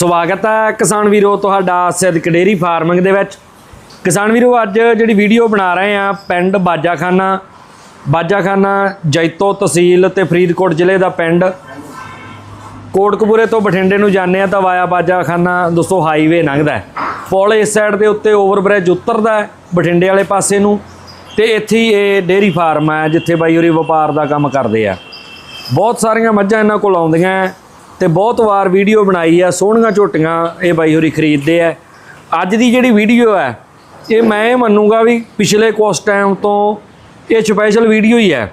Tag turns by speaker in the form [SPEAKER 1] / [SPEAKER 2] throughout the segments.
[SPEAKER 1] ਸਵਾਗਤ ਹੈ ਕਿਸਾਨ ਵੀਰੋ, ਤੁਹਾਡਾ ਸਿੱਧਕ ਡੇਰੀ ਫਾਰਮਿੰਗ ਦੇ ਵਿੱਚ। ਕਿਸਾਨ ਵੀਰੋ, ਅੱਜ ਜਿਹੜੀ ਵੀਡੀਓ ਬਣਾ ਰਹੇ ਆ ਪਿੰਡ ਬਾਜਾਖਾਨਾ। ਬਾਜਾਖਾਨਾ ਜੈਤੋ ਤਹਿਸੀਲ ਤੇ ਫਰੀਦਕੋਟ ਜ਼ਿਲ੍ਹੇ ਦਾ ਪਿੰਡ। ਕੋਟਕਪੂਰੇ ਤੋਂ ਬਠਿੰਡੇ ਨੂੰ ਜਾਂਦੇ ਆ ਤਾਂ ਵਾਇਆ ਬਾਜਾਖਾਨਾ, ਦੋਸਤੋ ਹਾਈਵੇ ਲੰਘਦਾ ਹੈ। ਪੁਲ ਇਸ ਸਾਈਡ ਦੇ ਉੱਤੇ ਓਵਰਬ੍ਰਿਜ ਉਤਰਦਾ ਹੈ, ਬਠਿੰਡੇ ਵਾਲੇ ਪਾਸੇ ਨੂੰ। ਤੇ ਇੱਥੇ ਹੀ ਇਹ ਡੇਰੀ ਫਾਰਮ ਹੈ, ਜਿੱਥੇ ਬਾਈ ਹੋਰੀ ਵਪਾਰ ਦਾ ਕੰਮ ਕਰਦੇ ਆ। ਬਹੁਤ ਸਾਰੀਆਂ ਮੱਝਾਂ ਇਹਨਾਂ ਕੋਲ ਆਉਂਦੀਆਂ ਤੇ ਬਹੁਤ ਵਾਰ ਵੀਡੀਓ ਬਣਾਈ ਆ ਸੋਹਣੀਆਂ ਝੋਟੀਆਂ ਇਹ ਬਾਈ ਹੋਰੀ ਖਰੀਦਦੇ ਆ। ਅੱਜ ਦੀ ਜਿਹੜੀ ਵੀਡੀਓ ਹੈ ਇਹ ਮੈਂ ਇਹ ਮੰਨੂਗਾ ਵੀ ਪਿਛਲੇ ਕੁਛ ਟਾਈਮ ਤੋਂ ਇਹ ਸਪੈਸ਼ਲ ਵੀਡੀਓ ਹੀ ਹੈ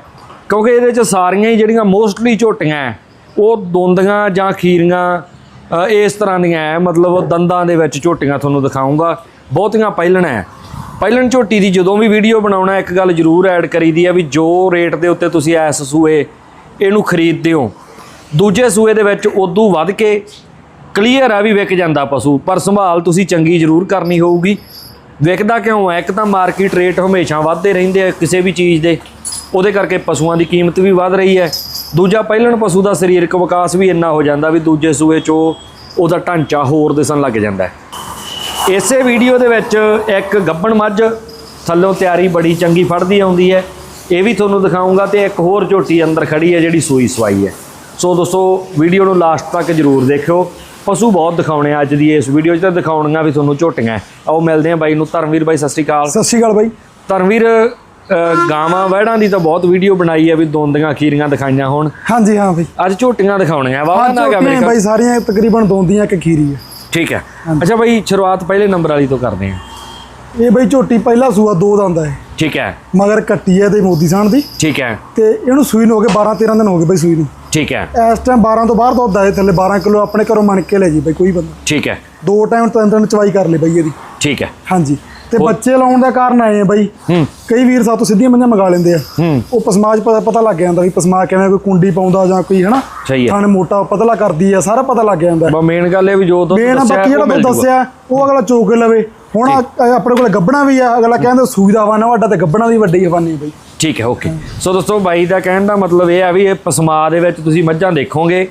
[SPEAKER 1] ਕਿਉਂਕਿ ਇਹਦੇ ਚ ਸਾਰੀਆਂ ਹੀ ਜਿਹੜੀਆਂ ਮੋਸਟਲੀ ਝੋਟੀਆਂ ਹੈ, ਉਹ ਦੋਂਦੀਆਂ ਜਾਂ ਖੀਰੀਆਂ ਇਸ ਤਰ੍ਹਾਂ ਦੀਆਂ ਹੈ ਮਤਲਬ ਦੰਦਾਂ ਦੇ ਵਿੱਚ ਝੋਟੀਆਂ ਤੁਹਾਨੂੰ ਦਿਖਾਉਂਗਾ ਬਹੁਤੀਆਂ ਪਹਿਲਣ ਹੈ ਪਹਿਲਣ ਝੋਟੀ ਦੀ ਜਦੋਂ ਵੀ ਵੀਡੀਓ ਬਣਾਉਣਾ ਇੱਕ ਗੱਲ ਜ਼ਰੂਰ ਐਡ ਕਰੀਦੀ ਆ ਵੀ ਜੋ ਰੇਟ ਦੇ ਉੱਤੇ ਤੁਸੀਂ ਐਸ ਸੂਏ ਇਹਨੂੰ ਖਰੀਦਦੇ ਹੋ ਦੂਜੇ ਸੂਏ ਦੇ ਵਿੱਚ ਉਦੋਂ ਵੱਧ ਕੇ ਕਲੀਅਰ ਆ ਵੀ ਵਿਕ ਜਾਂਦਾ ਪਸ਼ੂ, ਪਰ ਸੰਭਾਲ ਤੁਸੀਂ ਚੰਗੀ ਜ਼ਰੂਰ ਕਰਨੀ ਹੋਊਗੀ। ਵਿਕਦਾ ਕਿਉਂ ਹੈ ਇੱਕ ਤਾਂ ਮਾਰਕੀਟ ਰੇਟ ਹਮੇਸ਼ਾ ਵੱਧਦੇ ਰਹਿੰਦੇ ਆ ਕਿਸੇ ਵੀ ਚੀਜ਼ ਦੇ, ਉਹਦੇ ਕਰਕੇ ਪਸ਼ੂਆਂ ਦੀ ਕੀਮਤ ਵੀ ਵੱਧ ਰਹੀ ਹੈ। ਦੂਜਾ ਪਹਿਲਣ ਪਸ਼ੂ ਦਾ ਸਰੀਰਕ ਵਿਕਾਸ ਵੀ ਇੰਨਾ ਹੋ ਜਾਂਦਾ ਵੀ ਦੂਜੇ ਸੂਏ 'ਚੋਂ ਉਹਦਾ ਢਾਂਚਾ ਹੋਰ ਦਿਸਣ ਲੱਗ ਜਾਂਦਾ ਇਸੇ ਵੀਡੀਓ ਦੇ ਵਿੱਚ ਇੱਕ ਗੱਬਣ ਮੱਝ ਥੱਲੋਂ ਤਿਆਰੀ ਬੜੀ ਚੰਗੀ ਫੜਦੀ ਆਉਂਦੀ ਹੈ। ਇਹ ਵੀ ਤੁਹਾਨੂੰ ਦਿਖਾਉਂਗਾ ਤੇ ਇੱਕ ਹੋਰ ਝੋਟੀ ਅੰਦਰ ਖੜੀ ਹੈ ਜਿਹੜੀ ਸੂਈ ਸਵਾਈ ਹੈ। ਸੋ ਦੋਸਤੋ ਵੀਡੀਓ ਨੂੰ ਲਾਸਟ ਤੱਕ ਜਰੂਰ ਦੇਖਿਓ। ਪਸ਼ੂ ਬਹੁਤ ਦਿਖਾਉਣੇ ਆ ਅੱਜ ਦੀ ਇਸ ਵੀਡੀਓ 'ਚ ਤਾਂ ਦਿਖਾਉਣੀਆਂ ਵੀ ਤੁਹਾਨੂੰ ਝੋਟੀਆਂ ਆਓ ਮਿਲਦੇ ਆ ਬਾਈ ਨੂੰ। ਧਰਮਵੀਰ ਬਾਈ ਸਤਿ ਸ਼੍ਰੀ ਅਕਾਲ।
[SPEAKER 2] ਸਤਿ ਸ਼੍ਰੀ ਅਕਾਲ ਬਾਈ।
[SPEAKER 1] ਧਰਮਵੀਰ ਗਾਵਾਂ ਵਹਿੜਾਂ ਦੀ ਤਾਂ ਬਹੁਤ ਵੀਡੀਓ ਬਣਾਈ ਹੈ ਵੀ ਦੋਂਦੀਆਂ ਖੀਰੀਆਂ ਦਿਖਾਈਆਂ ਹੋਣ।
[SPEAKER 2] ਹਾਂਜੀ ਹਾਂ ਬਾਈ।
[SPEAKER 1] ਅੱਜ ਝੋਟੀਆਂ ਦਿਖਾਉਣੀਆਂ ਵਾਵਾ ਨਾ ਗਾ ਮੇਰੇ
[SPEAKER 2] ਬਾਈ ਸਾਰੀਆਂ ਤਕਰੀਬਨ ਦੋਂਦੀਆਂ ਇੱਕ ਖੀਰੀ ਹੈ
[SPEAKER 1] ਠੀਕ ਹੈ ਅੱਛਾ ਬਾਈ ਸ਼ੁਰੂਆਤ ਪਹਿਲੇ ਨੰਬਰ ਵਾਲੀ ਤੋਂ ਕਰਦੇ ਹਾਂ
[SPEAKER 2] ਇਹ ਬਾਈ ਝੋਟੀ ਪਹਿਲਾ ਸੂਆ ਦੋ ਦੰਦ ਹੈ।
[SPEAKER 1] ਠੀਕ ਹੈ
[SPEAKER 2] ਮਗਰ ਕੱਟੀ ਹੈ ਤੇ ਮੋਦੀ ਸਾਣ ਦੀ।
[SPEAKER 1] ਠੀਕ ਹੈ
[SPEAKER 2] ਤੇ ਇਹਨੂੰ ਸੂਈ ਨੂੰ ਹੋ ਗਏ 12 13 ਦਿਨ ਹੋ ਗਏ ਬਾਈ ਸੂਈ ਨੂੰ।
[SPEAKER 1] ਠੀਕ ਹੈ।
[SPEAKER 2] ਇਸ ਟਾਈਮ 12 ਤੋਂ ਬਾਹਰ ਦੁੱਧ ਆਏ ਥੱਲੇ 12 ਕਿਲੋ ਆਪਣੇ ਘਰੋਂ ਮਣ ਕੇ ਲੈ ਜੀ ਬਾਈ ਕੋਈ ਬੰਦਾ।
[SPEAKER 1] ਠੀਕ ਹੈ।
[SPEAKER 2] ਦੋ ਟਾਈਮ ਤਿੰਨ ਦਿਨ ਚਵਾਈ ਕਰ ਲਈ ਬਾਈ ਇਹਦੀ।
[SPEAKER 1] ਠੀਕ ਹੈ।
[SPEAKER 2] ਹਾਂਜੀ। ਤੇ ਬੱਚੇ ਲਾਉਣ ਦਾ ਕਾਰਨ ਆਏ ਆ ਬਾਈ।
[SPEAKER 1] ਹੂੰ।
[SPEAKER 2] ਕਈ ਵੀਰ ਸਾਤੋਂ ਸਿੱਧੀਆਂ ਮੰਝਾਂ ਮੰਗਾ ਲੈਂਦੇ ਆ। ਉਹ ਪਸਮਾਜ ਪਤਾ ਪਤਾ ਲੱਗ ਜਾਂਦਾ ਵੀ ਪਸਮਾ ਕਿਵੇਂ ਕੋਈ ਕੁੰਡੀ ਪਾਉਂਦਾ ਜਾਂ ਕੋਈ ਹਨਾ? ਥਣ ਮੋਟਾ ਪਤਲਾ ਕਰਦੀ ਆ ਸਾਰਾ ਪਤਾ ਲੱਗ ਜਾਂਦਾ।
[SPEAKER 1] ਬਾ ਮੇਨ ਗੱਲ ਇਹ ਵੀ ਜੋ
[SPEAKER 2] ਮੇਨ
[SPEAKER 1] ਦੱਸਿਆ
[SPEAKER 2] ਬਾਕੀ ਜਿਹੜਾ ਤੂੰ। ਦੱਸਿਆ ਉਹ ਅਗਲਾ ਚੋਕ ਕੇ ਲਵੇ। ਹੁਣ ਆਪਣੇ ਕੋਲ ਗੱਬਣਾ ਵੀ ਆ ਅਗਲਾ ਕਹਿੰਦਾ ਸੂਈ ਦਾ ਹਵਾਨਾ ਵੱਡਾ ਤੇ ਗੱਬਣਾ ਦੀ ਵੱਡੀ ਹਵਾਨੀ ਬਈ।
[SPEAKER 1] ਠੀਕ ਹੈ ਓਕੇ ਸੋ ਦੋਸਤੋ ਬਾਈ ਦਾ ਕਹਿਣ ਦਾ ਮਤਲਬ ਇਹ ਆ ਵੀ ਇਹ ਪਸਮਾ ਦੇ ਵਿੱਚ ਤੁਸੀਂ ਮੱਝਾਂ ਦੇਖੋਗੇ।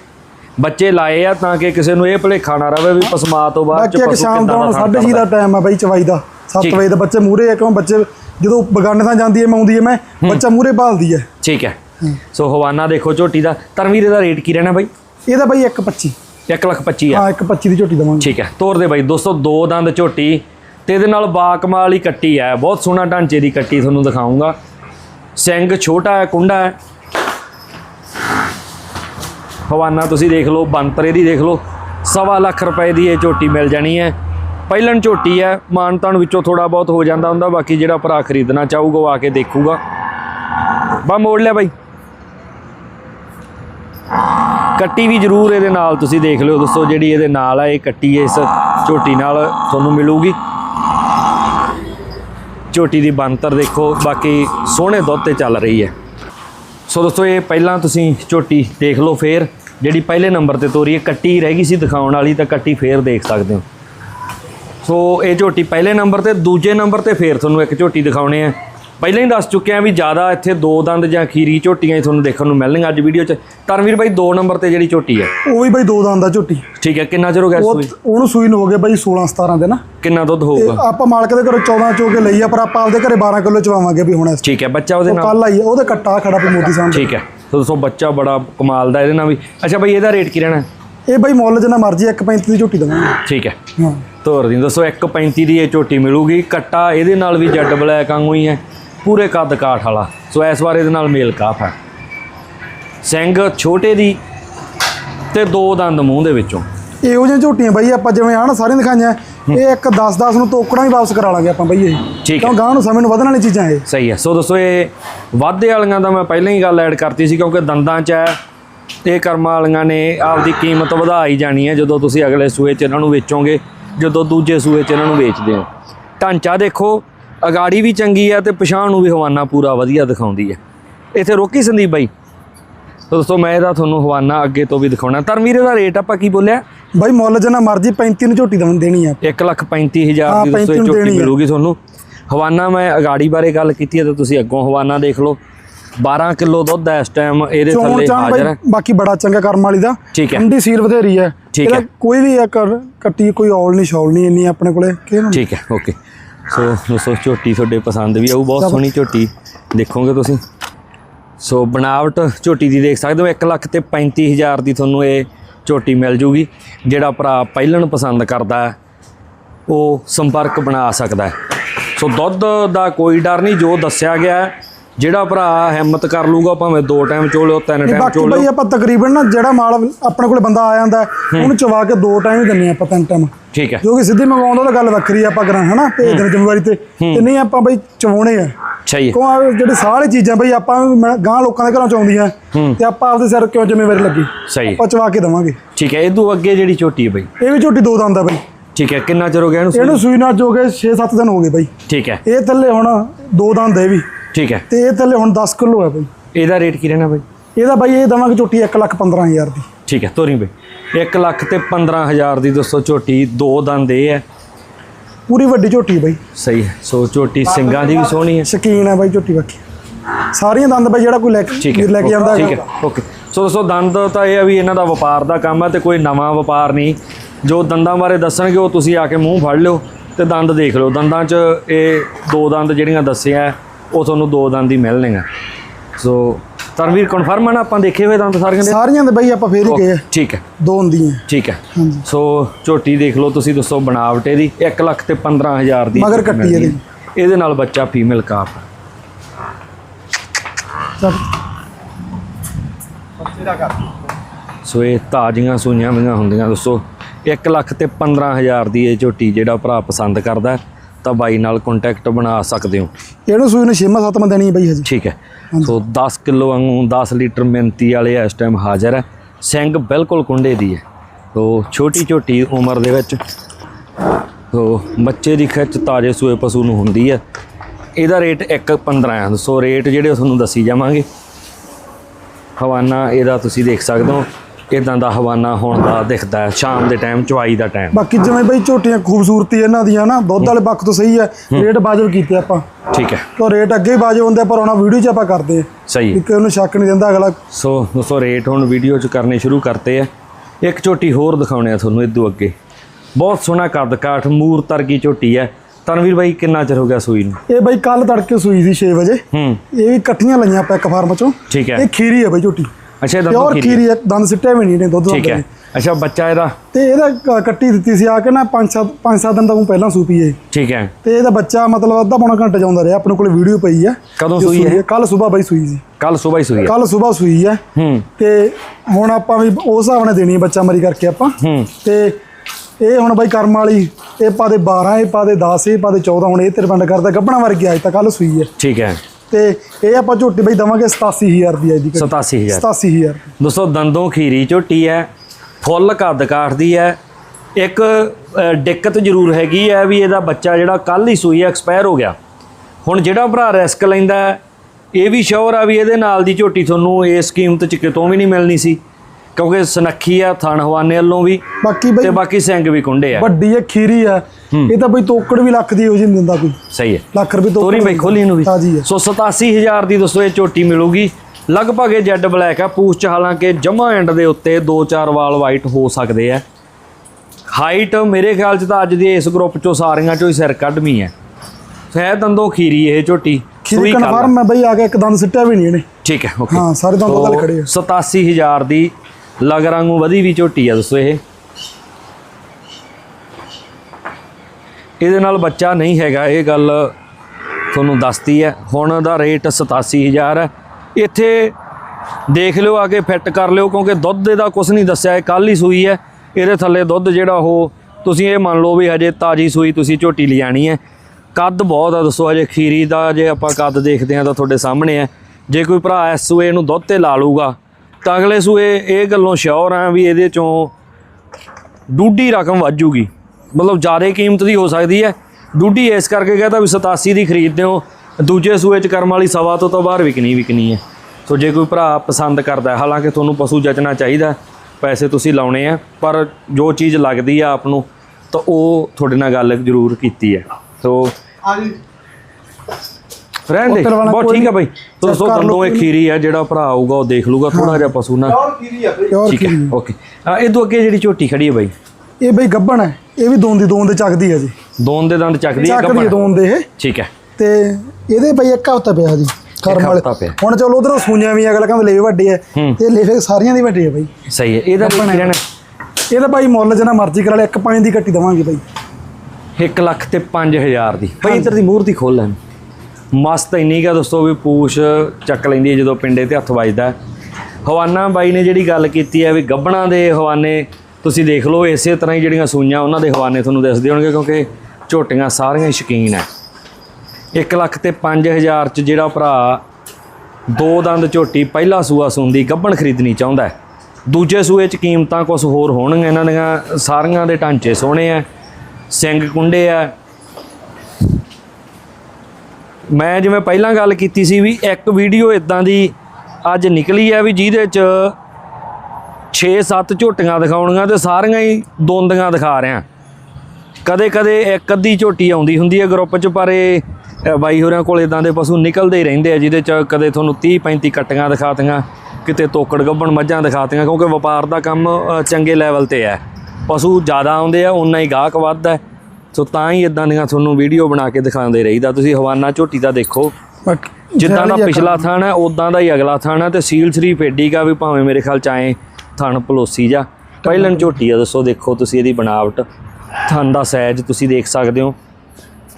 [SPEAKER 1] ਬੱਚੇ ਲਾਏ ਆ ਤਾਂ ਕਿ ਕਿਸੇ ਨੂੰ ਇਹ ਭੁਲੇਖਾ ਨਾ ਰਵੇ ਵੀ ਪਸਮਾ ਤੋਂ ਬਾਅਦ ਚ ਪਸ਼ੂ
[SPEAKER 2] ਸ਼ਾਮ
[SPEAKER 1] ਕਿੱਦਾਂ
[SPEAKER 2] ਤੋਂ
[SPEAKER 1] ਦਾ
[SPEAKER 2] 6:30 ਦਾ ਟਾਈਮ ਆ ਬਈ ਚਵਾਈ ਦਾ। 7
[SPEAKER 1] ਠੀਕ।
[SPEAKER 2] ਵਜੇ ਦੇ ਬੱਚੇ ਮੂਰੇ ਆ ਕਿਉਂ ਬੱਚੇ ਜਦੋਂ ਬਗਾਨੇ ਥਾਂ ਜਾਂਦੀ ਹੈ ਮੈਂ ਆਉਂਦੀ ਹੈ ਮੈਂ ਬੱਚਾ ਮੂਰੇ ਭਾਲਦੀ ਹੈ।
[SPEAKER 1] ਠੀਕ ਹੈ। ਸੋ ਹਵਾਨਾ ਦੇਖੋ ਝੋਟੀ ਦਾ। ਤਰਵੀਰ ਦਾ ਰੇਟ ਕੀ ਰਹਿਣਾ ਬਾਈ?
[SPEAKER 2] ਇਹਦਾ ਬਈ 1.25
[SPEAKER 1] 1 ਲੱਖ 25 ਆ।
[SPEAKER 2] ਹਾਂ 1.25 ਦੀ ਝੋਟੀ ਦਵਾਂਗੇ।
[SPEAKER 1] ਠੀਕ ਹੈ। ਤੋਰ ਦੇ ਬਾਈ। ਦੋਸਤੋ ਦੋ ਦੰਦ ਝੋਟੀ ਤੇ ਇਹਦੇ ਨਾਲ ਬਾਕਮਾਲ ਹੀ ਕੱਟੀ ਹੈ ਬਹੁਤ ਸੋਹਣਾ ਢਾਂਚੇ ਦੀ ਕੱਟੀ ਤੁਹਾਨੂੰ ਦਿਖਾਉਂਗਾ ਸਿੰਘ ਛੋਟਾ ਹੈ, ਕੁੰਡਾ ਹੈ। ਹਵਾਨਾ ਤੁਸੀਂ ਦੇਖ ਲਓ, ਬੰਤਰ ਇਹਦੀ ਦੇਖ ਲਓ। ਸਵਾ ਲੱਖ ਰੁਪਏ ਦੀ ਇਹ ਝੋਟੀ ਮਿਲ ਜਾਣੀ ਹੈ। ਪਹਿਲਣ ਝੋਟੀ ਹੈ, ਮਾਨਤਾਨ ਵਿੱਚੋਂ ਥੋੜਾ ਬਹੁਤ ਹੋ ਜਾਂਦਾ ਹੁੰਦਾ, ਬਾਕੀ ਜਿਹੜਾ ਭਰਾ ਖਰੀਦਣਾ ਚਾਹੂਗਾ ਉਹ ਆ ਕੇ ਦੇਖੂਗਾ। ਬਾ ਮੋੜ ਲਿਆ ਬਾਈ। ਕੱਟੀ ਵੀ ਜ਼ਰੂਰ ਇਹਦੇ ਨਾਲ ਤੁਸੀਂ ਦੇਖ ਲਿਓ ਦੋਸਤੋ, ਜਿਹੜੀ ਇਹਦੇ ਨਾਲ ਆ, ਇਹ ਕੱਟੀ ਇਸ ਝੋਟੀ ਨਾਲ ਤੁਹਾਨੂੰ ਮਿਲੂਗੀ। ਝੋਟੀ ਦੀ ਬੰਤਰ ਦੇਖੋ, ਬਾਕੀ ਸੋਹਣੇ ਦੁੱਧ ਤੇ ਚੱਲ ਰਹੀ ਹੈ। ਸੋ ਦੋਸਤੋ, ਇਹ ਪਹਿਲਾਂ ਤੁਸੀਂ ਝੋਟੀ ਦੇਖ ਲਓ ਫੇਰ। ਜਿਹੜੀ ਪਹਿਲੇ ਨੰਬਰ ਤੇ ਤੋਰੀ ਹੈ, ਕੱਟੀ ਰਹਿ ਗਈ ਸੀ ਦਿਖਾਉਣ ਵਾਲੀ, ਤਾਂ ਕੱਟੀ ਫੇਰ ਦੇਖ ਸਕਦੇ ਹੋ। ਸੋ ਇਹ ਝੋਟੀ ਪਹਿਲੇ ਨੰਬਰ ਤੇ, ਦੂਜੇ ਨੰਬਰ ਤੇ ਫੇਰ ਤੁਹਾਨੂੰ ਇੱਕ ਝੋਟੀ ਦਿਖਾਉਣੇ ਆ। ਪਹਿਲਾਂ ਹੀ ਦੱਸ ਚੁੱਕੇ ਆ ਵੀ ਜ਼ਿਆਦਾ ਇੱਥੇ ਦੋ ਦੰਦ ਜਾਂ ਖੀਰੀ ਝੋਟੀਆਂ ਹੀ ਤੁਹਾਨੂੰ ਦੇਖਣ ਨੂੰ ਮਿਲਣਗੀਆਂ ਅੱਜ ਵੀਡੀਓ 'ਚ। ਤਰਨਵੀਰ ਬਾਈ ਦੋ ਨੰਬਰ ਤੇ ਜਿਹੜੀ ਝੋਟੀ ਹੈ।
[SPEAKER 2] ਉਹ ਵੀ ਬਈ ਦੋ ਦੰਦ ਦਾ ਝੋਟੀ।
[SPEAKER 1] ਠੀਕ ਹੈ ਕਿੰਨਾ ਚਿਰ ਹੋ ਗਿਆ
[SPEAKER 2] ਉਹ
[SPEAKER 1] ਸੂਈ
[SPEAKER 2] ਉਹਨੂੰ ਸੂਈ ਨੂੰ ਹੋ ਗਏ ਬਈ 16 17 ਦੇ ਨਾ।
[SPEAKER 1] ਕਿੰਨਾ ਦੁੱਧ
[SPEAKER 2] ਤੇ
[SPEAKER 1] ਹੋਊਗਾ?
[SPEAKER 2] ਆਪਾਂ ਮਾਲਕ ਦੇ ਘਰੋਂ 14 ਚੋ ਕੇ ਲਈ ਆ ਪਰ ਆਪਾਂ ਆਪਦੇ ਘਰੇ 12 ਕਿਲੋ ਚਵਾਵਾਂਗੇ ਵੀ ਹੁਣ ਇਸ
[SPEAKER 1] ਠੀਕ ਹੈ ਬੱਚਾ ਉਹਦੇ ਨਾਲ?
[SPEAKER 2] ਕੱਲ ਆਈ ਆ, ਉਹਦੇ ਕੱਟਾ ਖੜਾ ਪਈ ਮੋਦੀ ਸਾਹਮਣੇ
[SPEAKER 1] ਠੀਕ ਹੈ ਸੋ ਦੋਸਤੋ ਬੱਚਾ ਬੜਾ ਕਮਾਲ ਦਾ ਇਹਦੇ ਨਾਲ ਵੀ। ਅੱਛਾ ਬਾਈ ਇਹਦਾ ਰੇਟ ਕੀ ਰਹਿਣਾ?
[SPEAKER 2] ਇਹ ਬਈ ਮੁੱਲ ਜਿੰਨਾ ਮਰਜ਼ੀ 1.35 ਦੀ ਝੋਟੀ ਦਵਾਂਗੇ।
[SPEAKER 1] ਠੀਕ ਹੈ।
[SPEAKER 2] ਹਾਂ।
[SPEAKER 1] ਤੋਰ ਦੀ ਦੋਸਤੋ 1.35 ਦੀ ਇਹ ਝੋਟੀ ਮਿਲੂਗੀ ਕੱਟਾ ਇਹਦੇ ਨਾਲ ਵੀ ਜੈਡ ਬਲੈਕ ਵਾਂਗੂ ਹੀ ਹੈ। ਪੂਰੇ ਕੱਦ ਕਾਠ ਵਾਲਾ। ਸੋ ਇਸ ਵਾਰ ਇਹਦੇ ਨਾਲ ਮੇਲ ਕਾਫ ਹੈ ਸਿੰਘ ਛੋਟੇ ਦੀ ਤੇ ਦੋ ਦੰਦ ਮੂੰਹ ਦੇ ਵਿੱਚੋਂ।
[SPEAKER 2] ਇਹੋ ਜਿਹੀਆਂ ਝੋਟੀਆਂ ਬਈ ਆਪਾਂ ਜਿਵੇਂ ਆਣ ਸਾਰੀਆਂ ਦਿਖਾਈਆਂ ਇਹ ਇੱਕ 10 10 ਨੂੰ ਤੋਕੜਾਂ ਵੀ ਵਾਪਸ ਕਰਾ ਲਾਂਗੇ ਆਪਾਂ ਬਈ ਇਹ।
[SPEAKER 1] ਠੀਕ ਹੈ।
[SPEAKER 2] ਕਿਉਂ ਗਾਂ ਨੂੰ ਸਮੇਂ ਨੂੰ ਵਧਣ ਵਾਲੀ ਚੀਜ਼ਾਂ ਇਹ।
[SPEAKER 1] ਸਹੀ ਹੈ। ਸੋ ਦੋਸਤੋ ਇਹ ਵਾਧੇ ਵਾਲੀਆਂ ਦਾ ਮੈਂ ਪਹਿਲਾਂ ਹੀ ਗੱਲ ਐਡ ਕਰਤੀ ਸੀ ਕਿਉਂਕਿ ਦੰਦਾਂ 'ਚ ਹੈ ਇਹ ਕਰਮਾਂ ਵਾਲੀਆਂ ਨੇ ਆਪਦੀ ਕੀਮਤ ਵਧਾ ਹੀ ਜਾਣੀ ਹੈ ਜਦੋਂ ਤੁਸੀਂ ਅਗਲੇ ਸੂਏ 'ਚ ਇਹਨਾਂ ਨੂੰ ਵੇਚੋਗੇ ਜਦੋਂ ਦੂਜੇ ਸੂਏ 'ਚ ਇਹਨਾਂ ਨੂੰ ਵੇਚਦੇ ਹੋ। ਢਾਂਚਾ ਦੇਖੋ ਅਗਾੜੀ ਵੀ ਚੰਗੀ ਹੈ ਤੇ ਪਛਾਣ ਨੂੰ ਵੀ ਹਵਾਨਾ ਪੂਰਾ ਵਧੀਆ ਦਿਖਾਉਂਦੀ ਹੈ ਇੱਥੇ ਰੋਕੀ ਸੰਦੀਪ ਬਾਈ? ਦੋਸਤੋ ਮੈਂ ਇਹਦਾ ਤੁਹਾਨੂੰ ਹਵਾਨਾ ਅੱਗੇ ਤੋਂ ਵੀ ਦਿਖਾਉਣਾ। ਧਰਮਵੀਰ ਦਾ ਰੇਟ ਆਪਾਂ ਕੀ ਬੋਲਿਆ?
[SPEAKER 2] ਬਈ ਮੁੱਲ ਜਿੰਨਾ ਮਰਜ਼ੀ 35 ਨੂੰ ਝੋਟੀ ਦਵਨ ਦੇਣੀ ਆ।
[SPEAKER 1] 1 ਲੱਖ 35000
[SPEAKER 2] ਹਾਂ,
[SPEAKER 1] ਦੀ ਦੋਸਤੋ
[SPEAKER 2] 35
[SPEAKER 1] ਇਹ
[SPEAKER 2] ਨੂੰ
[SPEAKER 1] ਝੋਟੀ
[SPEAKER 2] ਦੇਣੀ।
[SPEAKER 1] ਮਿਲੂਗੀ ਤੁਹਾਨੂੰ। ਹਵਾਨਾ ਮੈਂ ਅਗਾੜੀ ਬਾਰੇ ਗੱਲ ਕੀਤੀ ਹੈ ਤਾਂ ਤੁਸੀਂ ਅੱਗੋਂ ਹਵਾਨਾ ਦੇਖ ਲਓ। 12 ਕਿਲੋ ਦੁੱਧ ਹੈ ਇਸ ਟਾਈਮ ਇਹਦੇ ਥੱਲੇ ਹਾਜ਼ਰ ਹੈ
[SPEAKER 2] ਬਾਕੀ ਬੜਾ ਚੰਗਾ ਕਰਮ ਵਾਲੀ ਦਾ। ਠੰਡੀ ਸੀਲ ਬਥੇਰੀ ਹੈ। ਇਹਦਾ ਕੋਈ ਵੀ ਕੱਟੀ ਕੋਈ ਔਲ ਨਹੀਂ ਸ਼ੌਲ ਨਹੀਂ ਇੰਨੀ ਆਪਣੇ ਕੋਲੇ।
[SPEAKER 1] ਠੀਕ ਹੈ ਓਕੇ। ਸੋ ਦੋਸਤੋ ਝੋਟੀ ਤੁਹਾਡੇ ਪਸੰਦ ਵੀ ਆਊ? ਬਹੁਤ ਸੋਹਣੀ ਝੋਟੀ ਦੇਖੋਗੇ ਤੁਸੀਂ। ਸੋ ਬਣਾਵਟ ਝੋਟੀ ਦੀ ਦੇਖ ਸਕਦੇ ਹੋ 1 ਲੱਖ ਤੇ 35000 ਦੀ ਤੁਹਾਨੂੰ ਇਹ ਝੋਟੀ ਮਿਲ ਜੂਗੀ ਜਿਹੜਾ ਭਰਾ ਪਹਿਲਣ ਪਸੰਦ ਕਰਦਾ ਉਹ ਸੰਪਰਕ ਬਣਾ ਸਕਦਾ ਸੋ ਦੁੱਧ ਦਾ ਕੋਈ ਡਰ ਨਹੀਂ ਜੋ ਦੱਸਿਆ ਗਿਆ ਹੈ ਜਿਹੜਾ ਭਰਾ ਹਿੰਮਤ ਕਰ ਲੂਗਾ ਭਾਵੇਂ ਦੋ ਟਾਈਮ ਚੋਲਿਓ ਤਿੰਨ ਟਾਈਮ
[SPEAKER 2] ਬਾਕੀ ਬਈ ਆਪਾਂ ਤਕਰੀਬਨ ਨਾ ਜਿਹੜਾ ਮਾਲ ਆਪਣੇ ਕੋਲੇ ਬੰਦਾ ਆ ਜਾਂਦਾ ਹੈ, ਉਹਨੂੰ ਚਵਾ ਕੇ ਦੋ ਟਾਈਮ ਹੀ ਦਿੰਨੇ ਆਪਾਂ ਤਿੰਨ ਟਾਈਮ
[SPEAKER 1] ਠੀਕ ਹੈ।
[SPEAKER 2] ਜੋ ਕਿ ਸਿੱਧੀ ਮੰਗਵਾਉਂਦਾ ਤਾਂ ਗੱਲ ਵੱਖਰੀ ਆ ਆਪਾਂ ਕਰਾਂ ਹਨਾ ਭੇਜ ਦੇਣ ਜ਼ਿੰਮੇਵਾਰੀ ਤੇ। ਤੇ ਨਹੀਂ ਆਪਾਂ ਬਈ ਚਵਾਉਣੇ ਆ।
[SPEAKER 1] ਸਹੀ ਹੈ
[SPEAKER 2] ਕਿਉਂ ਜਿਹੜੇ ਸਾਰੇ ਚੀਜ਼ਾਂ ਬਈ ਆਪਾਂ ਗਾਂ ਲੋਕਾਂ ਦੇ ਘਰੋਂ ਚਾਉਂਦੀਆਂ ਤੇ ਆਪਾਂ ਆਪਦੇ ਸਿਰ ਕਿਉਂ ਜ਼ਿੰਮੇਵਾਰੀ ਲੱਗੀ?
[SPEAKER 1] ਸਹੀ। ਹੈ।
[SPEAKER 2] ਆਪਾਂ ਚਵਾ ਕੇ ਦਵਾਂਗੇ।
[SPEAKER 1] ਠੀਕ ਹੈ ਇਹ ਤੋਂ ਅੱਗੇ ਜਿਹੜੀ ਝੋਟੀ ਹੈ ਬਈ?
[SPEAKER 2] ਇਹ ਵੀ ਝੋਟੀ ਦੋ ਦੰਦ ਆ ਬਈ।
[SPEAKER 1] ਠੀਕ ਹੈ ਕਿੰਨਾ ਚਿਰ ਹੋ ਗਿਆ ਇਹਨੂੰ
[SPEAKER 2] ਇਹਨੂੰ ਸੂਈ? ਨਾਲ ਜੋ ਕੇ 6-7 ਦਿਨ ਹੋ ਗਏ ਬਈ।
[SPEAKER 1] ਠੀਕ ਹੈ।
[SPEAKER 2] ਇਹ ਥੱਲੇ ਹੁਣ ਦੋ ਦੰਦ ਇਹ ਵੀ।
[SPEAKER 1] ਠੀਕ ਹੈ।
[SPEAKER 2] ਤੇ ਇਹ ਥੱਲੇ ਹੁਣ 10 ਕਿਲੋ ਹੈ ਬਈ।
[SPEAKER 1] ਇਹਦਾ ਰੇਟ ਕੀ ਰਹਿਣਾ ਬਈ?
[SPEAKER 2] ਇਹਦਾ ਬਾਈ ਇਹ ਦਵਾਂਗੇ ਝੋਟੀ 1 ਲੱਖ 15000 ਦੀ।
[SPEAKER 1] ਠੀਕ ਹੈ ਤੋਰੀ ਬਈ। 1 ਲੱਖ ਤੇ 15000 ਦੀ ਦੋਸਤੋ ਝੋਟੀ ਦੋ ਦੰਦ ਇਹ ਹੈ।
[SPEAKER 2] ਪੂਰੀ ਵੱਡੀ ਝੋਟੀ ਬਈ।
[SPEAKER 1] ਸਹੀ ਹੈ ਸੋ ਝੋਟੀ ਸਿੰਗਾਂ ਦੀ ਵੀ ਸੋਹਣੀ ਹੈ।
[SPEAKER 2] ਸ਼ਕੀਨ ਹੈ ਬਾਈ ਝੋਟੀ ਬਾਕੀ। ਸਾਰੀਆਂ ਦੰਦ ਬਾਈ ਜਿਹੜਾ ਕੋਈ ਲੈ ਕੇ
[SPEAKER 1] ਠੀਕ ਹੈ
[SPEAKER 2] ਲੈ ਕੇ ਜਾਂਦਾ
[SPEAKER 1] ਠੀਕ। ਹੈ ਓਕੇ। ਸੋ ਦੋਸਤੋ ਦੰਦ ਤਾਂ ਇਹ ਹੈ ਵੀ ਇਹਨਾਂ ਦਾ ਵਪਾਰ ਦਾ ਕੰਮ ਹੈ ਤੇ ਕੋਈ ਨਵਾਂ ਵਪਾਰ ਨਹੀਂ। ਜੋ ਦੰਦਾਂ ਬਾਰੇ ਦੱਸਣਗੇ ਉਹ ਤੁਸੀਂ ਆ ਕੇ ਮੂੰਹ ਫੜ ਲਿਓ ਤੇ ਦੰਦ ਦੇਖ ਲਓ। ਦੰਦਾਂ 'ਚ ਇਹ ਦੋ ਦੰਦ ਜਿਹੜੀਆਂ ਦੱਸਿਆ ਉਹ ਤੁਹਾਨੂੰ ਦੋ ਦੰਦ ਹੀ ਮਿਲਣਗੇ ਸੋ ਤਰਵੀਰ ਕਨਫਰਮ ਹੈ ਨਾ ਆਪਾਂ ਦੇਖੇ ਹੋਏ ਦੰਦ ਸਾਰਿਆਂ ਦੇ?
[SPEAKER 2] ਸਾਰੀਆਂ ਦੇ ਬਾਈ ਆਪਾਂ ਫੇਰ ਹੀ ਗਏ।
[SPEAKER 1] ਠੀਕ ਹੈ।
[SPEAKER 2] ਦੋ ਹੁੰਦੀਆਂ।
[SPEAKER 1] ਠੀਕ ਹੈ। ਸੋ ਝੋਟੀ ਦੇਖ ਲਓ ਤੁਸੀਂ ਦੱਸੋ ਬਣਾਵਟ ਇਹਦੀ। 1 ਲੱਖ ਤੇ 15000 ਦੀ
[SPEAKER 2] ਮਗਰ ਕੱਟੀ ਇਹਦੀ।
[SPEAKER 1] ਇਹਦੇ ਨਾਲ ਬੱਚਾ ਫੀਮੇਲ ਕਾਫ ਸੋ ਇਹ ਤਾਜ਼ੀਆਂ ਸੂਈਆਂ ਵੀਆਂ ਹੁੰਦੀਆਂ ਦੱਸੋ। 1 ਲੱਖ ਤੇ 15000 ਦੀ ਇਹ ਝੋਟੀ ਜਿਹੜਾ ਭਰਾ ਪਸੰਦ ਕਰਦਾ ਤਾਂ ਬਾਈ ਨਾਲ ਕੰਟੈਕਟ ਬਣਾ ਸਕਦੇ ਹੋ।
[SPEAKER 2] ਇਹਨੂੰ ਸੂਈ ਨੂੰ ਛੇਵਾਂ ਸੱਤਵਾਂ ਦੇਣੀ ਹੈ ਬਾਈ ਹਜੇ।
[SPEAKER 1] ਠੀਕ ਹੈ। ਸੋ 10 ਕਿਲੋ ਵਾਂਗੂ 10 ਲੀਟਰ ਮਿਹਨਤੀ ਵਾਲੇ ਇਸ ਟਾਈਮ ਹਾਜ਼ਰ ਹੈ। ਸਿੰਘ ਬਿਲਕੁਲ ਕੁੰਡੇ ਦੀ ਹੈ। ਸੋ ਛੋਟੀ ਛੋਟੀ ਉਮਰ ਦੇ ਵਿੱਚ ਸੋ ਬੱਚੇ ਦੀ ਖਿੱਚ ਤਾਜ਼ੇ ਸੂਏ ਪਸ਼ੂ ਨੂੰ ਹੁੰਦੀ ਹੈ। ਇਹਦਾ ਰੇਟ 1.15 ਹੈ। ਸੋ ਰੇਟ ਜਿਹੜੇ ਤੁਹਾਨੂੰ ਦੱਸੀ ਜਾਵਾਂਗੇ। ਹਵਾਨਾ ਇਹਦਾ ਤੁਸੀਂ ਦੇਖ ਸਕਦੇ ਹੋ। ਇਦਾਂ ਦਾ ਹਵਾਨਾ ਹੋਣ ਦਾ ਦਿਖਦਾ ਹੈ ਸ਼ਾਮ ਦੇ ਟਾਈਮ ਚਵਾਈ ਦਾ ਟਾਈਮ
[SPEAKER 2] ਬਾਕੀ ਜਿਵੇਂ ਬਾਈ ਝੋਟੀਆਂ ਖੂਬਸੂਰਤੀ ਇਹਨਾਂ ਦੀਆਂ ਨਾ ਦੁੱਧ ਵਾਲੇ ਪੱਖ ਤੋਂ ਸਹੀ ਹੈ ਰੇਟ ਵਾਜਬ ਕੀਤੇ ਆਪਾਂ।
[SPEAKER 1] ਠੀਕ ਹੈ।
[SPEAKER 2] ਤਾਂ ਰੇਟ ਅੱਗੇ ਹੀ ਹੁੰਦੇ ਪਰ ਹੁਣ ਵੀਡੀਓ 'ਚ ਆਪਾਂ ਕਰਦੇ ਆ
[SPEAKER 1] ਸਹੀ। ਹੈ
[SPEAKER 2] ਕਿ ਉਹਨੂੰ ਸ਼ੱਕ ਨਹੀਂ ਦਿੰਦਾ ਅਗਲਾ।
[SPEAKER 1] ਸੋ ਦੋਸਤੋ ਰੇਟ ਹੁਣ ਵੀਡੀਓ 'ਚ ਕਰਨੇ ਸ਼ੁਰੂ ਕਰਤੇ ਆ। ਇੱਕ ਝੋਟੀ ਹੋਰ ਦਿਖਾਉਣੇ ਆ ਤੁਹਾਨੂੰ ਇਦੋਂ ਅੱਗੇ। ਬਹੁਤ ਸੋਹਣਾ ਕੱਦ ਕਾਠ ਮੂਰ ਤਰਗੀ ਝੋਟੀ ਹੈ। ਤਨਵੀਰ ਬਾਈ ਕਿੰਨਾ ਚਿਰ ਹੋ ਗਿਆ ਸੂਈ ਨੂੰ?
[SPEAKER 2] ਇਹ ਬਾਈ ਕੱਲ ਤੜਕੇ ਸੂਈ ਸੀ 6 ਵਜੇ।
[SPEAKER 1] ਹੂੰ।
[SPEAKER 2] ਇਹ ਵੀ ਇਕੱਠੀਆਂ ਲਈਆਂ ਆਪਾਂ ਇੱਕ ਫਾਰਮ ਚੋਂ।
[SPEAKER 1] ਠੀਕ ਹੈ।
[SPEAKER 2] ਇਹ ਖੀਰੀ ਹੈ ਬਾਈ ਝੋਟੀ।
[SPEAKER 1] ਅੱਛਾ ਇਹਦਾ
[SPEAKER 2] ਪਿਓਰ
[SPEAKER 1] ਖੀਰੀ
[SPEAKER 2] ਹੈ ਦੰਦ ਸਿੱਟੇ ਵੀ ਨਹੀਂ ਨੇ ਦੁੱਧ
[SPEAKER 1] ਠੀਕ ਹੈ। ਅੱਛਾ ਬੱਚਾ ਇਹਦਾ?
[SPEAKER 2] ਤੇ ਇਹਦਾ ਕੱਟੀ ਦਿੱਤੀ ਸੀ ਆ ਕੇ ਨਾ 5-7 5-7 ਦਿਨ ਤੱਕ ਪਹਿਲਾਂ ਸੂਪੀ ਇਹ
[SPEAKER 1] ਠੀਕ ਹੈ।
[SPEAKER 2] ਤੇ ਇਹਦਾ ਬੱਚਾ ਮਤਲਬ ਅੱਧਾ ਪੌਣਾ ਘੰਟਾ ਜਾਉਂਦਾ ਰਿਹਾ ਆਪਣੇ ਕੋਲ ਵੀਡੀਓ ਪਈ ਆ
[SPEAKER 1] ਕਦੋਂ ਸੂਈ ਹੈ?
[SPEAKER 2] ਕੱਲ ਸਵੇਰ ਬਾਈ ਸੂਈ ਸੀ।
[SPEAKER 1] ਕੱਲ ਸਵੇਰ ਹੀ ਸੂਈ ਹੈ।
[SPEAKER 2] ਕੱਲ ਸਵੇਰ ਸੂਈ ਆ
[SPEAKER 1] ਹੂੰ।
[SPEAKER 2] ਤੇ ਹੁਣ ਆਪਾਂ ਵੀ ਉਸ ਹਿਸਾਬ ਨਾਲ ਦੇਣੀ ਹੈ ਬੱਚਾ ਮਰੀ ਕਰਕੇ ਆਪਾਂ।
[SPEAKER 1] ਹੂੰ।
[SPEAKER 2] ਤੇ ਇਹ ਹੁਣ ਬਾਈ ਕਰਮ ਵਾਲੀ ਇਹ ਪਾ ਦੇ 12 ਇਹ ਪਾ ਦੇ 10 ਇਹ ਪਾ ਦੇ 14 ਹੁਣ ਇਹ ਤੇ ਡਿਪੈਂਡ ਕਰਦਾ ਗੱਬਣਾ ਵਰਗੀ ਅੱਜ ਤਾਂ ਕੱਲ ਸੂਈ ਹੈ।
[SPEAKER 1] ਠੀਕ ਹੈ।
[SPEAKER 2] ਤੇ ਇਹ ਆਪਾਂ ਝੋਟੀ ਬਾਈ ਦਵਾਂਗੇ 87000 ਦੀ ਅੱਜ ਦੀ
[SPEAKER 1] 87000
[SPEAKER 2] 87000
[SPEAKER 1] ਦੋਸਤੋ ਦੰਦੋਂ ਖੀਰੀ ਝੋਟੀ ਹੈ ਫੁੱਲ ਕੱਦ ਕਾਠ ਦੀ ਹੈ। ਇੱਕ ਦਿੱਕਤ ਜ਼ਰੂਰ ਹੈਗੀ ਹੈ ਵੀ ਇਹਦਾ ਬੱਚਾ ਜਿਹੜਾ ਕੱਲ ਹੀ ਸੂਈ ਐਕਸਪਾਇਰ ਹੋ ਗਿਆ। ਹੁਣ ਜਿਹੜਾ ਭਰਾ ਰਿਸਕ ਲੈਂਦਾ ਇਹ ਵੀ ਸ਼ੋਰ ਆ ਵੀ ਇਹਦੇ ਨਾਲ ਦੀ ਝੋਟੀ ਤੁਹਾਨੂੰ ਇਸ ਕੀਮਤ 'ਚ ਕਿਤੋਂ ਵੀ ਨਹੀਂ ਮਿਲਣੀ ਸੀ। ਕਿਉਂਕਿ ਸਨੱਖੀ ਆ ਥਣ ਹਵਾਨੇ ਵੱਲੋਂ ਵੀ
[SPEAKER 2] ਬਾਕੀ
[SPEAKER 1] ਤੇ ਬਾਕੀ ਸਿੰਘ ਵੀ ਕੁੰਡੇ ਆ।
[SPEAKER 2] ਵੱਡੀ ਹੈ ਖੀਰੀ ਹੈ। ਇਹ ਤਾਂ ਬਈ ਤੋਕੜ ਵੀ ਲੱਖ ਦੀ ਇਹੋ ਜਿਹੀ ਨਹੀਂ ਦਿੰਦਾ ਕੋਈ।
[SPEAKER 1] ਸਹੀ ਹੈ।
[SPEAKER 2] ਲੱਖ ਰੁਪਏ ਤੋਕੜ
[SPEAKER 1] ਤੋਰੀ ਬਈ ਖੋਲੀ ਇਹਨੂੰ ਵੀ।
[SPEAKER 2] ਤਾਜੀ ਹੈ।
[SPEAKER 1] ਸੋ 87000 ਦੀ ਦੋਸਤੋ ਇਹ ਝੋਟੀ ਮਿਲੂਗੀ। ਲਗਭਗ ਇਹ ਜੈਡ ਬਲੈਕ ਆ। ਪੂਛ ਚ ਹਾਲਾਂਕਿ ਜਮਾ ਐਂਡ ਦੇ ਉੱਤੇ 2-4 ਵਾਲ ਵਾਈਟ ਹੋ ਸਕਦੇ ਆ। ਹਾਈਟ ਮੇਰੇ ਖਿਆਲ ਚ ਤਾਂ ਅੱਜ ਦੇ ਇਸ ਗਰੁੱਪ ਚੋਂ ਸਾਰੀਆਂ ਚੋਂ ਹੀ ਸਿਰ ਕੱਢਵੀਂ ਹੈ। ਸਹਿ ਦੰਦੋਂ ਖੀਰੀ ਇਹ ਝੋਟੀ।
[SPEAKER 2] ਖੀਰੀ। ਕਨਫਰਮ ਮੈਂ ਬਈ ਆ ਕੇ ਇੱਕ ਦੰਦ ਸਿੱਟਿਆ ਵੀ ਨਹੀਂ ਇਹਨੇ।
[SPEAKER 1] ਠੀਕ ਹੈ ਓਕੇ
[SPEAKER 2] ਹਾਂ ਸਾਰੇ ਦੰਦ ਉਹਦੇ ਖੜੇ ਆ।
[SPEAKER 1] 87000 ਦੀ ਲਗ ਰੰਗੂ ਵਧੀ ਵੀ ਝੋਟੀ ਆ ਦੋਸਤੋ ਇਹ। ਇਹਦੇ ਨਾਲ ਬੱਚਾ ਨਹੀਂ ਹੈਗਾ, ਇਹ ਗੱਲ ਤੁਹਾਨੂੰ ਦੱਸਤੀ ਹੈ। ਹੁਣ ਦਾ ਰੇਟ 87000 ਹੈ। ਇੱਥੇ ਦੇਖ ਲਿਓ, ਆ ਕੇ ਫਿੱਟ ਕਰ ਲਿਓ, ਕਿਉਂਕਿ ਦੁੱਧ ਦਾ ਕੁਝ ਨਹੀਂ ਦੱਸਿਆ, ਇਹ ਕੱਲ ਹੀ ਸੂਈ ਹੈ। ਇਹਦੇ ਥੱਲੇ ਦੁੱਧ ਜਿਹੜਾ ਉਹ, ਤੁਸੀਂ ਇਹ ਮੰਨ ਲਓ ਵੀ ਹਜੇ ਤਾਜੀ ਸੂਈ ਤੁਸੀਂ ਝੋਟੀ ਲਿਆਣੀ ਹੈ। ਕੱਦ ਬਹੁਤ ਆ, ਦੱਸੋ ਹਜੇ ਖੀਰੀ ਦਾ, ਜੇ ਆਪਾਂ ਕੱਦ ਦੇਖਦੇ ਹਾਂ ਤਾਂ ਤੁਹਾਡੇ ਸਾਹਮਣੇ ਹੈ। ਜੇ ਕੋਈ ਭਰਾ ਇਸ ਸੂਏ ਨੂੰ ਦੁੱਧ ਤੇ ਲਾ ਲੂਗਾ ਤਾਂ ਅਗਲੇ ਸੂਏ ਇਹ ਗੱਲੋਂ ਸ਼ੋਰ ਆ ਵੀ ਇਹਦੇ ਚੋਂ ਡੂਢੀ ਰਕਮ ਵੱਜੂਗੀ ਮਤਲਬ ਜ਼ਿਆਦਾ ਕੀਮਤ ਦੀ ਹੋ ਸਕਦੀ ਹੈ। ਡੂਢੀ ਇਸ ਕਰਕੇ ਕਹਿੰਦਾ ਵੀ 87 ਦੀ ਖਰੀਦਦੇ ਹੋ ਦੂਜੇ ਸੂਏ ਚ ਕਰਮ ਵਾਲੀ ਸਵਾ ਤੋਂ ਤੋਂ ਬਾਹਰ ਵਿਕਣੀ ਵਿਕਣੀ ਹੈ। ਸੋ ਜੇ ਕੋਈ ਭਰਾ ਪਸੰਦ ਕਰਦਾ ਹੈ, ਹਾਲਾਂਕਿ ਤੁਹਾਨੂੰ ਪਸ਼ੂ ਜਚਣਾ ਚਾਹੀਦਾ ਹੈ, ਪੈਸੇ ਤੁਸੀਂ ਲਾਉਣੇ ਆ ਪਰ ਜੋ ਚੀਜ਼ ਲੱਗਦੀ ਆ ਆਪ ਨੂੰ ਤਾਂ ਉਹ ਤੁਹਾਡੇ ਨਾਲ ਗੱਲ ਜ਼ਰੂਰ ਕੀਤੀ ਹੈ। ਸੋ ਰਹਿਣ ਦੇ ਬਹੁਤ ਠੀਕ ਹੈ ਬਾਈ।
[SPEAKER 2] ਲਓ
[SPEAKER 1] ਦੰਦੋਂ ਇਹ ਖੀਰੀ ਹੈ ਜਿਹੜਾ ਭਰਾ ਆਊਗਾ ਉਹ ਦੇਖ ਲੂਗਾ ਥੋੜਾ ਜਿਹਾ ਪਸ਼ੂ ਨਾ
[SPEAKER 2] ਪਿਓਰ
[SPEAKER 1] ਠੀਕ ਹੈ ਓਕੇ। ਇਹ ਤੋਂ ਅੱਗੇ ਜਿਹੜੀ ਝੋਟੀ ਖੜੀ ਹੈ ਬਾਈ?
[SPEAKER 2] ਇਹ ਬਈ ਗੱਬਣ ਹੈ ਇਹ ਵੀ ਦੋਨ ਦੀ ਦੋਨ ਦੇ ਚੱਕਦੀ ਹੈ ਜੀ।
[SPEAKER 1] ਦੋਨ ਦੇ ਦੰਦ ਚੱਕਦੀ ਹੈ
[SPEAKER 2] ਚੱਕਦੀ ਹੈ ਦੋਨ ਦੇ ਇਹ।
[SPEAKER 1] ਠੀਕ ਹੈ।
[SPEAKER 2] ਤੇ ਇਹਦੇ ਬਈ ਇੱਕ ਹਫ਼ਤਾ ਪਿਆ ਜੀ ਕਰਮ ਵਾਲੇ। ਹੁਣ ਚਲੋ ਉਧਰੋਂ ਸੂਈਆਂ ਵੀ ਅਗਲਾ ਕਹਿੰਦਾ ਲੇਵੇ ਵੱਡੇ ਆ
[SPEAKER 1] ਹੂੰ।
[SPEAKER 2] ਤੇ ਲੇਵੇ ਸਾਰੀਆਂ ਦੀ ਵੱਡੇ ਆ ਬਈ।
[SPEAKER 1] ਸਹੀ ਹੈ। ਇਹਦਾ ਕੀ। ਰਹਿਣਾ?
[SPEAKER 2] ਇਹਦਾ ਭਾਈ ਮੁੱਲ ਜਨਾ ਮਰਜ਼ੀ ਕਰਾ ਲੈ ਇੱਕ ਪੰਜ ਦੀ ਕੱਟੀ ਦਵਾਂਗੇ ਬਈ।
[SPEAKER 1] 1 ਲੱਖ ਤੇ 5000 ਦੀ। ਭਾਈ ਇਧਰ ਦੀ ਮੂਰਤੀ ਖੋਲ ਲੈਣ। ਮਸਤ ਇੰਨੀ ਕਾ ਦੋਸਤੋ ਵੀ ਪੂਛ ਚੱਕ ਲੈਂਦੀ ਹੈ ਜਦੋਂ ਪਿੰਡੇ ਤੇ ਹੱਥ ਵੱਜਦਾ। ਹਵਾਨਾ ਬਾਈ ਨੇ ਜਿਹੜੀ ਗੱਲ ਕੀਤੀ ਹੈ ਵੀ ਗੱਬਣਾ ਦੇ ਹਵਾਨੇ ਤੁਸੀਂ ਦੇਖ ਲਓ, ਇਸੇ ਤਰ੍ਹਾਂ ਹੀ ਜਿਹੜੀਆਂ ਸੂਈਆਂ ਉਹਨਾਂ ਦੇ ਹਵਾਨੇ ਤੁਹਾਨੂੰ ਦੱਸਦੇ ਹੋਣਗੇ, ਕਿਉਂਕਿ ਝੋਟੀਆਂ ਸਾਰੀਆਂ ਹੀ ਸ਼ੌਕੀਨ ਹੈ 1 ਲੱਖ ਤੇ 5000 ਚ ਜਿਹੜਾ ਭਰਾ ਦੋ ਦੰਦ ਝੋਟੀ ਪਹਿਲਾ ਸੂਆ ਸੁੰਦੀ ਗੱਬਣ ਖਰੀਦਣੀ ਚਾਹੁੰਦਾ ਦੂਜੇ ਸੂਏ ਚ ਕੀਮਤਾਂ ਕੁਝ ਹੋਰ ਹੋਣਗੀਆਂ, ਇਹਨਾਂ ਦੀਆਂ ਸਾਰੀਆਂ ਦੇ ਢਾਂਚੇ ਸੋਹਣੇ ਆ, ਸਿੰਘ ਕੁੰਡੇ ਆ। ਮੈਂ ਜਿਵੇਂ ਪਹਿਲਾਂ ਗੱਲ ਕੀਤੀ ਸੀ ਵੀ ਇੱਕ ਵੀਡੀਓ ਇਦਾਂ ਦੀ ਅੱਜ ਨਿਕਲੀ ਹੈ ਵੀ ਜਿਹਦੇ ਚ 6-7 ਝੋਟੀਆਂ ਦਿਖਾਉਣੀਆਂ ਤੇ ਸਾਰੀਆਂ ਹੀ ਦੋਂਦੀਆਂ ਦਿਖਾ ਰਿਆਂ ਕਦੇ ਕਦੇ ਇੱਕ ਅੱਧੀ ਝੋਟੀ ਆਉਂਦੀ ਹੁੰਦੀ ਹੈ ਗਰੁੱਪ 'ਚ ਪਰ ਇਹ ਬਾਈ ਹੋਰਾਂ ਕੋਲ ਇਦਾਂ ਦੇ ਪਸ਼ੂ ਨਿਕਲਦੇ ਹੀ ਰਹਿੰਦੇ ਆ ਜਿਹਦੇ 'ਚ ਕਦੇ ਤੁਹਾਨੂੰ 30 35 ਕੱਟੀਆਂ ਦਿਖਾਤੀਆਂ ਕਿਤੇ ਤੋਕੜ ਗੱਬਣ ਮੱਝਾਂ ਦਿਖਾਤੀਆਂ ਕਿਉਂਕਿ ਵਪਾਰ ਦਾ ਕੰਮ ਚੰਗੇ ਲੈਵਲ ਤੇ ਹੈ। ਪਸ਼ੂ ਜ਼ਿਆਦਾ ਆਉਂਦੇ ਆ ਉਨਾ ਹੀ ਗਾਹਕ ਵੱਧਦਾ। ਸੋ ਤਾਂ ਹੀ ਇਦਾਂ ਦੀਆਂ ਤੁਹਾਨੂੰ ਵੀਡੀਓ ਬਣਾ ਕੇ ਦਿਖਾਉਂਦੇ ਰਹੀਦਾ। ਤੁਸੀਂ ਹਵਾਨਾ ਝੋਟੀ ਦਾ ਦੇਖੋ। ਜਿੱਦਾਂ ਦਾ ਪਿਛਲਾ ਥਾਣ ਹੈ ਉਦਾਂ ਦਾ ਹੀ ਅਗਲਾ ਥਾਣ ਹੈ ਤੇ ਸੀਲ ਸਰੀ ਫੇਡੀਗਾ ਵੀ ਭਾਵੇਂ ਮੇਰੇ ਖਿਆਲ ਚ ਆਏ ਥਣ ਪਲੋਸੀ ਜਾ। ਪਹਿਲਨ ਝੋਟੀ ਆ ਦੱਸੋ ਦੇਖੋ ਤੁਸੀਂ ਇਹਦੀ ਬਣਾਵਟ। ਥਣ ਦਾ ਸਾਈਜ਼ ਤੁਸੀਂ ਦੇਖ ਸਕਦੇ ਹੋ।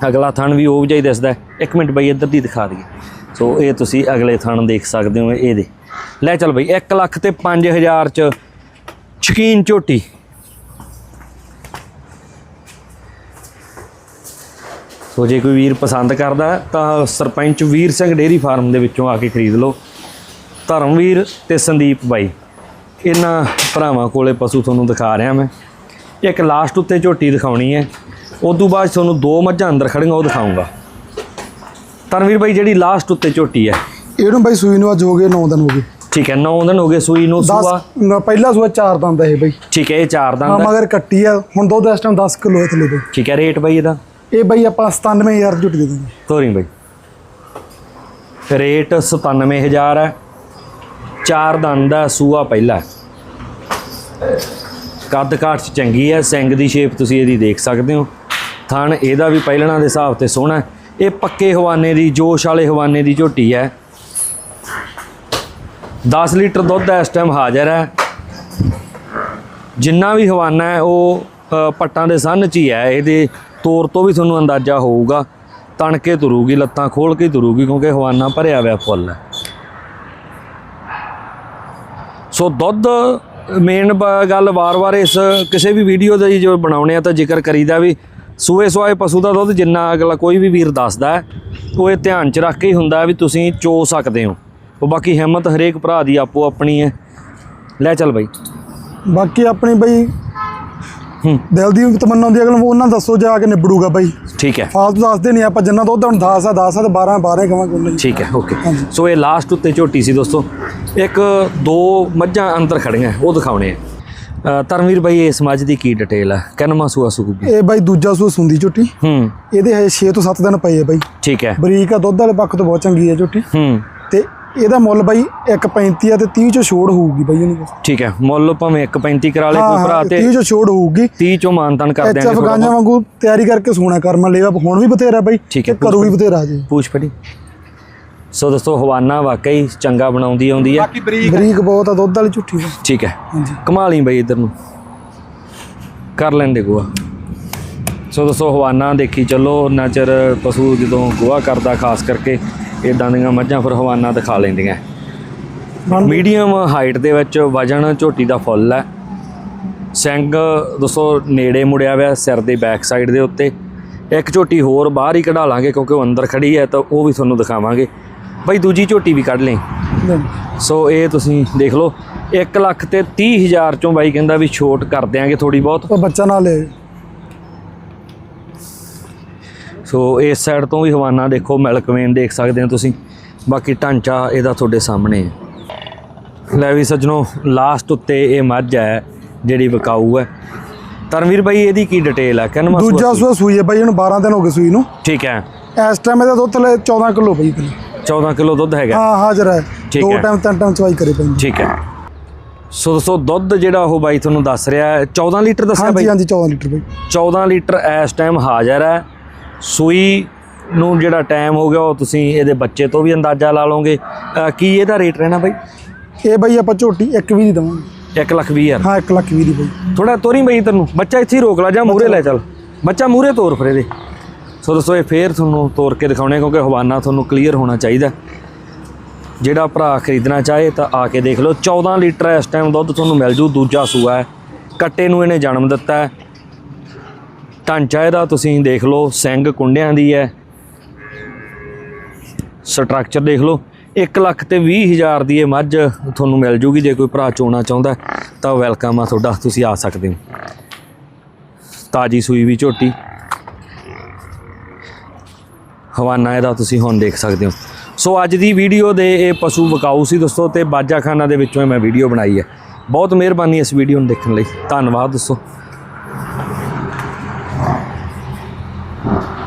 [SPEAKER 1] ਅਗਲਾ ਥਣ ਵੀ ਉਹ ਜਿਹਾ ਹੀ ਦਿਸਦਾ। ਇੱਕ ਮਿੰਟ ਬਈ ਇੱਧਰ ਦੀ ਦਿਖਾ ਦਈਏ। ਸੋ ਇਹ ਤੁਸੀਂ ਅਗਲੇ ਥਣ ਦੇਖ ਸਕਦੇ ਹੋ ਇਹਦੇ ਲੈ ਚੱਲ ਬਈ 1 ਲੱਖ ਤੇ 5000 ਚ ਸ਼ਕੀਨ ਝੋਟੀ। ਸੋ ਜੇ ਕੋਈ ਵੀਰ ਪਸੰਦ ਕਰਦਾ ਤਾਂ ਸਰਪੰਚ ਵੀਰ ਸਿੰਘ ਡੇਅਰੀ ਫਾਰਮ ਦੇ ਵਿੱਚੋਂ ਆ ਕੇ ਖਰੀਦ ਲਓ। ਧਰਮਵੀਰ ਤੇ ਸੰਦੀਪ ਬਾਈ। ਇਹਨਾਂ ਭਰਾਵਾਂ ਕੋਲੇ ਪਸ਼ੂ ਤੁਹਾਨੂੰ ਦਿਖਾ ਰਿਹਾ ਮੈਂ। ਇੱਕ ਲਾਸਟ ਉੱਤੇ ਝੋਟੀ ਦਿਖਾਉਣੀ ਹੈ। ਉਸ ਤੋਂ ਬਾਅਦ ਤੁਹਾਨੂੰ ਦੋ ਮੱਝਾਂ ਅੰਦਰ ਖੜੀਆਂ ਉਹ ਦਿਖਾਉਂਗਾ। ਧਰਮਵੀਰ ਬਾਈ ਜਿਹੜੀ ਲਾਸਟ ਉੱਤੇ ਝੋਟੀ ਹੈ।
[SPEAKER 2] ਇਹਨੂੰ ਬਈ ਸੂਈ ਨੂੰ ਅੱਜ ਹੋ ਗਏ 9 ਦਿਨ ਹੋ ਗਏ।
[SPEAKER 1] ਠੀਕ ਹੈ 9 ਦਿਨ ਹੋ ਗਏ ਸੂਈ ਨੂੰ
[SPEAKER 2] 10
[SPEAKER 1] ਸੂਆ?
[SPEAKER 2] ਪਹਿਲਾ ਸੂਆ 4 ਦੰਦ ਹੈ ਇਹ ਬਈ।
[SPEAKER 1] ਠੀਕ ਹੈ ਇਹ ਚਾਰ
[SPEAKER 2] ਹਾਂ
[SPEAKER 1] ਦੰਦ ਹੈ
[SPEAKER 2] ਮਗਰ ਕੱਟੀ ਆ। ਹੁਣ ਦੁੱਧ ਇਸ ਟਾਈਮ 10 ਕਿਲੋ ਥੱਲੇ ਬਈ
[SPEAKER 1] ਠੀਕ ਹੈ ਰੇਟ ਬਾਈ ਇਹਦਾ?
[SPEAKER 2] ਇਹ ਬਈ ਆਪਾਂ 97000 ਝੁੱਟ ਦੇ ਦਾਂਗੇ।
[SPEAKER 1] ਤੋਰੀ ਬਾਈ। ਰੇਟ 97000 ਹੈ। ਚਾਰ ਦੰਦ ਦਾ ਸੂਆ ਪਹਿਲਾ। ਕੱਦ ਕਾਠ ਚ ਚੰਗੀ ਹੈ ਸਿੰਗ ਦੀ ਸ਼ੇਪ ਤੁਸੀਂ ਇਹਦੀ ਦੇਖ ਸਕਦੇ ਹੋ। ਥਣ ਇਹਦਾ ਵੀ ਪਹਿਲਣਾ ਦੇ ਹਿਸਾਬ ਤੇ ਸੋਹਣਾ ਇਹ ਪੱਕੇ ਹਵਾਨੇ ਦੀ, ਜੋਸ਼ ਵਾਲੇ ਹਵਾਨੇ ਦੀ ਝੋਟੀ ਹੈ 10 ਲੀਟਰ ਦੁੱਧ ਇਸ ਟਾਈਮ ਹਾਜ਼ਰ ਹੈ ਜਿੰਨਾ ਵੀ ਹਵਾਨਾ ਹੈ ਉਹ ਪੱਟਾਂ ਦੇ ਸੰਨ ਚ ਹੀ ਹੈ ਇਹਦੇ ਤੋਰ ਤੋਂ ਵੀ ਤੁਹਾਨੂੰ ਅੰਦਾਜ਼ਾ ਹੋਊਗਾ। ਤਣ ਕੇ ਤੁਰੂਗੀ, ਲੱਤਾਂ ਖੋਲ ਕੇ ਤੁਰੂਗੀ, ਕਿਉਂਕਿ ਹਵਾਨਾ ਭਰਿਆ ਹੋਇਆ ਫੁੱਲ ਹੈ ਸੋ ਦੁੱਧ ਮੇਨ ਗੱਲ ਵਾਰ-ਵਾਰ ਇਸ ਕਿਸੇ ਵੀ ਵੀਡੀਓ ਦਾ ਜੋ ਬਣਾਉਣੇ ਆ ਤਾਂ ਜ਼ਿਕਰ ਕਰੀਦਾ ਵੀ ਸੂਏ ਸਵਾਏ ਪਸ਼ੂ ਦਾ ਦੁੱਧ ਜਿੰਨਾ ਅਗਲਾ ਕੋਈ ਵੀ ਵੀਰ ਦੱਸਦਾ ਹੈ, ਉਹ ਇਹ ਧਿਆਨ ਚ ਰੱਖ ਕੇ ਹੀ ਹੁੰਦਾ ਵੀ ਤੁਸੀਂ ਚੋ ਸਕਦੇ ਹੋ। ਉਹ ਬਾਕੀ ਹਿੰਮਤ ਹਰੇਕ ਭਰਾ ਦੀ ਆਪੋ ਆਪਣੀ ਹੈ। ਲੈ ਚੱਲ ਬਾਈ।
[SPEAKER 2] ਬਾਕੀ ਆਪਣੀ ਬਈ ਦਿਲ ਦੀ ਤਮੰਨਾ ਹੁੰਦੀ ਹੈ ਅਗਲ ਉਹਨਾਂ ਦੱਸੋ ਜਾ ਕੇ ਨਿਬੜੂਗਾ ਬਈ।
[SPEAKER 1] ਠੀਕ ਹੈ।
[SPEAKER 2] ਫਾਲਤੂ ਦੱਸਦੇ ਨਹੀਂ ਆਪਾਂ ਜਿੰਨਾ ਦੁੱਧ ਹੁਣ 10 ਆ 10 ਆ ਤੇ 12 12 ਕਵਾਂਗੇ ਉਹਨਾਂ ਹੀ
[SPEAKER 1] ਠੀਕ ਹੈ ਓਕੇ ਸੋ ਇਹ ਲਾਸਟ ਉੱਤੇ ਝੋਟੀ ਸੀ ਦੋਸਤੋ। ਇੱਕ ਦੋ ਮੱਝਾਂ ਅੰਦਰ ਖੜੀਆਂ ਉਹ ਦਿਖਾਉਣੇ ਆ। ਅ, ਧਰਮਵੀਰ ਬਾਈ ਇਸ ਮੱਝ ਦੀ ਕੀ ਡਿਟੇਲ ਹੈ ਕਿੰਨਵਾਂ ਸੂਆ ਸੂਬੀ
[SPEAKER 2] ਇਹ ਬਾਈ ਦੂਜਾ ਸੂਆ ਸੁੰਦੀ ਝੁੱਟੀ।
[SPEAKER 1] ਹੂੰ।
[SPEAKER 2] ਇਹਦੇ ਹਜੇ 6 ਤੋਂ 7 ਦਿਨ ਪਏ ਆ ਬਾਈ।
[SPEAKER 1] ਠੀਕ ਹੈ।
[SPEAKER 2] ਬਰੀਕ ਆ ਦੁੱਧ ਵਾਲੇ ਪੱਖ ਤੋਂ ਬਹੁਤ ਚੰਗੀ ਹੈ ਝੁੱਟੀ।
[SPEAKER 1] ਹੂੰ।
[SPEAKER 2] ਤੇ ਇਹਦਾ ਮੁੱਲ ਬਾਈ 1.35 ਆ ਤੇ 30 ਚੋਂ ਛੋੜ ਹੋਊਗੀ ਬਾਈ ਇਹਨੂੰ।
[SPEAKER 1] ਠੀਕ ਹੈ ਮੁੱਲ ਭਾਵੇਂ 1.35 ਕਰਾ ਲੇ ਕੋਈ ਭਰਾ ਤੇ
[SPEAKER 2] 30 ਚੋਂ ਛੋੜ ਹੋਊਗੀ।
[SPEAKER 1] 30 ਚੋਂ ਮਾਨਤਨ ਕਰ ਦਿਆਂਗੇ ਥੋੜ੍ਹਾ
[SPEAKER 2] ਗਾਂਜਾ ਵਾਂਗੂ ਤਿਆਰੀ ਕਰਕੇ ਸੋਣਾ ਕਰਮਾ ਲੇਵਾ ਹੁਣ ਵੀ ਬਥੇਰਾ ਬਾਈ ਤੇ ਕਰੂ ਵੀ ਬਥੇਰਾ ਜੀ।
[SPEAKER 1] ਪੂਛ ਫੜੀ। ਸੋ ਦੋਸਤੋ ਹਵਾਨਾ ਵਾਕਈ ਚੰਗਾ ਬਣਾਉਂਦੀ ਆਉਂਦੀ ਹੈ।
[SPEAKER 2] ਬਰੀਕ ਬਹੁਤ ਆ ਦੁੱਧ ਵਾਲੀ ਝੁੱਠੀ
[SPEAKER 1] ਠੀਕ ਹੈ ਕਮਾ ਲਈ ਬਈ ਇਧਰ ਨੂੰ। ਕਰ ਲੈਂਦੇ ਗੋਆ। ਸੋ ਦੋਸਤੋ ਹਵਾਨਾ ਦੇਖੀ ਚੱਲੋ ਨਚਰ ਪਸ਼ੂ ਜਦੋਂ ਗੋਆ ਕਰਦਾ ਖਾਸ ਕਰਕੇ ਇਦਾਂ ਦੀਆਂ ਮੱਝਾਂ ਫਿਰ ਹਵਾਨਾ ਦਿਖਾ ਲੈਂਦੀਆਂ। ਮੀਡੀਅਮ ਹਾਈਟ ਦੇ ਵਿੱਚ ਵਜਨ ਝੋਟੀ ਦਾ ਫੁੱਲ ਹੈ। ਸਿੰਘ ਦੋਸਤੋ ਨੇੜੇ ਮੁੜਿਆ ਹੋਇਆ ਸਿਰ ਦੇ ਬੈਕ ਸਾਈਡ ਦੇ ਉੱਤੇ। ਇੱਕ ਝੋਟੀ ਹੋਰ ਬਾਹਰ ਹੀ ਕਢਾ ਲਾਂਗੇ ਕਿਉਂਕਿ ਉਹ ਅੰਦਰ ਖੜੀ ਹੈ ਤਾਂ ਉਹ ਵੀ ਤੁਹਾਨੂੰ ਦਿਖਾਵਾਂਗੇ। ਬਈ ਦੂਜੀ ਝੋਟੀ ਵੀ ਕੱਢ ਲਈ। ਸੋ ਇਹ ਤੁਸੀਂ ਦੇਖ ਲਓ 1 ਲੱਖ ਤੇ 30 ਹਜ਼ਾਰ ਚੋਂ ਬਾਈ ਕਹਿੰਦਾ ਵੀ ਛੋਟ ਕਰ ਦਿਆਂਗੇ ਥੋੜੀ ਬਹੁਤ।
[SPEAKER 2] ਬੱਚਾ ਨਾਲ ਲੈ।
[SPEAKER 1] ਸੋ ਇਸ ਸਾਈਡ ਤੋਂ ਵੀ ਹਵਾਨਾ ਦੇਖੋ ਮਿਲਕ ਵੇਨ ਦੇਖ ਸਕਦੇ ਹੋ ਤੁਸੀਂ। ਬਾਕੀ ਢਾਂਚਾ ਇਹਦਾ ਤੁਹਾਡੇ ਸਾਹਮਣੇ ਹੈ। ਲੈ ਵੀ ਸੱਜਣੋ ਲਾਸਟ ਉੱਤੇ ਇਹ ਮੱਝ ਹੈ ਜਿਹੜੀ ਵਿਕਾਊ ਹੈ। ਧਰਮਵੀਰ ਬਾਈ ਇਹਦੀ ਕੀ ਡਿਟੇਲ ਹੈ? ਸੂਆ
[SPEAKER 2] ਦੂਜਾ? ਸੂਆ ਸੂਈ ਹੈ ਬਾਈ ਇਹਨੂੰ 12 ਦਿਨ ਹੋ ਗਏ ਸੂਈ ਨੂੰ।
[SPEAKER 1] ਠੀਕ ਹੈ।
[SPEAKER 2] ਇਸ ਟਾਈਮ ਇਹਦਾ ਦੁੱਧ ਥੱਲੇ 14 ਕਿਲੋ ਪਈ ਥੱਲੇ
[SPEAKER 1] 14 ਕਿਲੋ ਦੁੱਧ ਹੈਗਾ।
[SPEAKER 2] ਹਾਂ ਹਾਜ਼ਰ ਹੈ। ਦੋ। ਟਾਈਮ ਤਿੰਨ ਟਾਈਮ ਚਵਾਈ ਕਰੇ ਪੈਂਦੀ।
[SPEAKER 1] ਠੀਕ ਹੈ। ਸੋ ਦੋਸਤੋ ਦੁੱਧ ਜਿਹੜਾ ਉਹ ਬਾਈ ਤੁਹਾਨੂੰ ਦੱਸ ਰਿਹਾ ਹੈ। 14 ਲੀਟਰ ਦੱਸਿਆ ਬਾਈ?
[SPEAKER 2] ਹਾਂਜੀ ਹਾਂਜੀ 14 ਲੀਟਰ ਬਈ।
[SPEAKER 1] 14 ਲੀਟਰ ਇਸ ਟਾਈਮ ਹਾਜ਼ਰ ਹੈ। ਸੂਈ ਨੂੰ ਜਿਹੜਾ ਟਾਈਮ ਹੋ ਗਿਆ ਉਹ ਤੁਸੀਂ ਇਹਦੇ ਬੱਚੇ ਤੋਂ ਵੀ ਅੰਦਾਜ਼ਾ ਲਾ ਲਓਗੇ। ਕੀ ਇਹਦਾ ਰੇਟ ਰਹਿਣਾ ਬਾਈ?
[SPEAKER 2] ਇਹ ਬਈ ਆਪਾਂ ਝੋਟੀ ਇੱਕ ਵੀ ਦੀ ਦਵਾਂਗੇ।
[SPEAKER 1] 1 ਲੱਖ 20 ਹਜ਼ਾਰ।
[SPEAKER 2] ਹਾਂ 1 ਲੱਖ ਵੀ ਦੀ ਬਈ।
[SPEAKER 1] ਥੋੜਾ ਤੋਰੀ ਬਈ ਤੈਨੂੰ। ਬੱਚਾ ਇੱਥੇ ਰੋਕ ਲਾ ਜਾਂ ਮੂਰੇ ਲੈ ਚੱਲ। ਬੱਚਾ ਮੂਰੇ ਤੋਰ ਫਿਰ ਇਹਦੇ। ਸੋ ਦੋਸਤੋ ਇਹ ਫੇਰ ਤੁਹਾਨੂੰ ਤੋਰ ਕੇ ਦਿਖਾਉਣੇ ਕਿਉਂਕਿ ਹਵਾਨਾ ਤੁਹਾਨੂੰ ਕਲੀਅਰ ਹੋਣਾ ਚਾਹੀਦਾ। ਜਿਹੜਾ ਭਰਾ ਖਰੀਦਣਾ ਚਾਹੇ ਤਾਂ ਆ ਕੇ ਦੇਖ ਲਓ। 14 ਲੀਟਰ ਇਸ ਟਾਈਮ ਦੁੱਧ ਤੁਹਾਨੂੰ ਮਿਲ ਜੂ ਦੂਜਾ ਸੂਆ ਹੈ। ਕੱਟੇ ਨੂੰ ਇਹਨੇ ਜਨਮ ਦਿੱਤਾ ਹੈ। ਢਾਂਚਾ ਇਹਦਾ ਤੁਸੀਂ ਦੇਖ ਲਓ, ਸਿੰਘ ਕੁੰਡਿਆਂ ਦੀ ਹੈ। ਸਟਰਕਚਰ ਦੇਖ ਲਓ 1 ਲੱਖ ਤੇ 20 ਹਜ਼ਾਰ ਦੀ ਇਹ ਮੱਝ ਤੁਹਾਨੂੰ ਮਿਲ ਜੂਗੀ, ਜੇ ਕੋਈ ਭਰਾ ਚੋਣਾ ਚਾਹੁੰਦਾ ਤਾਂ ਵੈਲਕਮ ਆ ਤੁਹਾਡਾ, ਤੁਸੀਂ ਆ ਸਕਦੇ ਹੋ। ਤਾਜੀ ਸੂਈ ਵੀ ਝੋਟੀ। ਹਵਾਨਾ ਇਹਦਾ ਤੁਸੀਂ ਹੁਣ ਦੇਖ ਸਕਦੇ ਹੋ। ਸੋ ਅੱਜ ਦੀ ਵੀਡੀਓ ਦੇ ਇਹ ਪਸ਼ੂ ਵਿਕਾਊ ਸੀ ਦੋਸਤੋ, ਤੇ ਬਾਜਾਖਾਨਾ ਦੇ ਵਿੱਚੋਂ ਇਹ ਮੈਂ ਵੀਡੀਓ ਬਣਾਈ ਹੈ। ਬਹੁਤ ਮਿਹਰਬਾਨੀ ਇਸ ਵੀਡੀਓ ਨੂੰ ਦੇਖਣ ਲਈ। ਧੰਨਵਾਦ ਦੋਸਤੋ। Thank you.